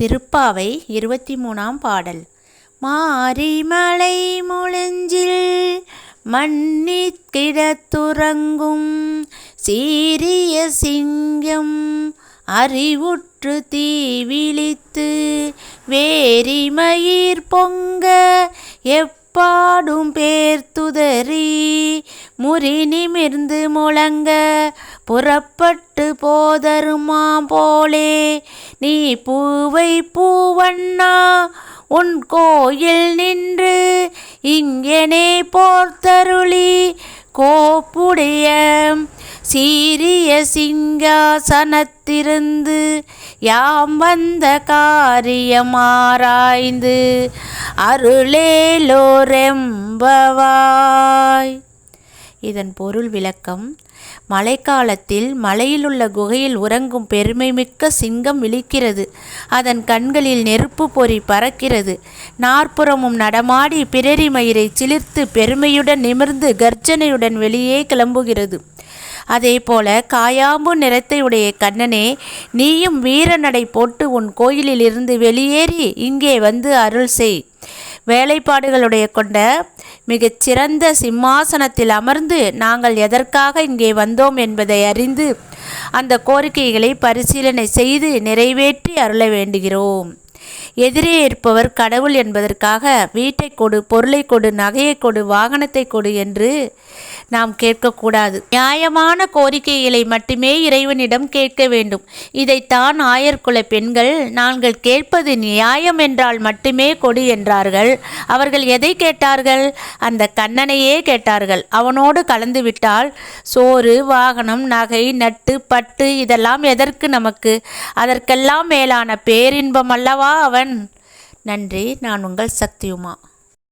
திருப்பாவை இருபத்தி மூணாம் பாடல். மாரிமலை முழஞ்சில் மன்னிக் கிடத்துறங்கும் சீரிய சிங்கம் அறிவுற்று தீ விழித்து வேரிமயிர் பொங்க எப்பாடும் பேர்த்துதறி முறினிமிருந்து முழங்க புறப்பட்டு போதருமா போலே. நீ பூவை பூவண்ணா உன் கோயில் நின்று இங்கெனே போர்த்தருளி. கோப்புடைய சீரிய சிங்காசனத்திருந்து யாம் வந்த காரியமாராய்ந்து அருளேலோரெம்பவாய். இதன் பொருள் விளக்கம். மழைக்காலத்தில் மலையிலுள்ள குகையில் உறங்கும் பெருமைமிக்க சிங்கம் விழிக்கிறது. அதன் கண்களில் நெருப்பு பொறி பறக்கிறது. நாற்புறமும் நடமாடி பிறரி மயிரை சிலிர்த்து பெருமையுடன் நிமிர்ந்து கர்ஜனையுடன் வெளியே கிளம்புகிறது. அதே போல காயாம்பு நிறத்தை உடைய கண்ணனே நீயும் வீரநடை போட்டு உன் கோயிலில் இருந்து வெளியேறி இங்கே வந்து அருள் செய். வேலைப்பாடுகளுடைய கொண்ட மிகச்சிறந்த சிம்மாசனத்தில் அமர்ந்து நாங்கள் எதற்காக இங்கே வந்தோம் என்பதை அறிந்து அந்த கோரிக்கைகளை பரிசீலனை செய்து நிறைவேற்றி அருள வேண்டுகிறோம். எதிரே இருப்பவர் கடவுள் என்பதற்காக வீட்டை கொடு பொருளை கொடு நகையை கொடு வாகனத்தை கொடு என்று நாம் கேட்கக்கூடாது. நியாயமான கோரிக்கைகளை மட்டுமே இறைவனிடம் கேட்க வேண்டும். இதைத்தான் ஆயர்குல பெண்கள் நாங்கள் கேட்பது நியாயம் என்றால் மட்டுமே கொடு என்றார்கள். அவர்கள் எதை கேட்டார்கள்? அந்த கண்ணனையே கேட்டார்கள். அவனோடு கலந்துவிட்டால் சோறு வாகனம் நகை நட்டு பட்டு இதெல்லாம் எதற்கு நமக்கு? அதற்கெல்லாம் மேலான பேரின்பம் அல்லவா? அவன் நன்றி நான் உங்கள் சக்தியுமா?